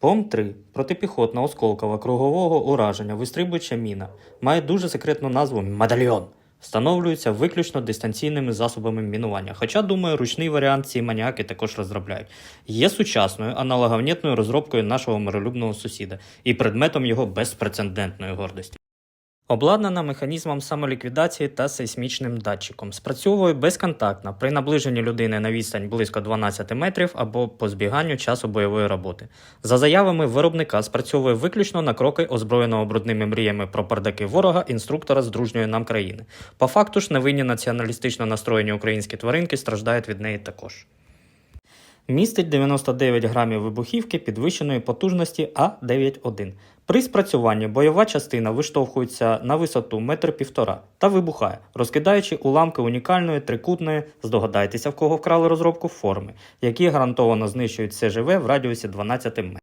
ПОМ-3 протипіхотна осколкова кругового ураження вистрибуюча міна має дуже секретну назву Медальйон. Встановлюються виключно дистанційними засобами мінування. Хоча, думаю, ручний варіант ці маніаки також розробляють. Є сучасною аналоговнітною розробкою нашого миролюбного сусіда і предметом його безпрецедентної гордості. Обладнана механізмом самоліквідації та сейсмічним датчиком. Спрацьовує безконтактно при наближенні людини на відстань близько 12 метрів або по збіганню часу бойової роботи. За заявами виробника, спрацьовує виключно на кроки озброєного брудними мріями про пердаки ворога інструктора з дружньої нам країни. По факту ж невинні націоналістично настроєні українські тваринки страждають від неї також. Містить 99 грамів вибухівки підвищеної потужності А91. При спрацюванні бойова частина виштовхується на висоту метр півтора та вибухає, розкидаючи уламки унікальної трикутної, здогадайтеся, в кого вкрали розробку форми, які гарантовано знищують все живе в радіусі 12 метрів.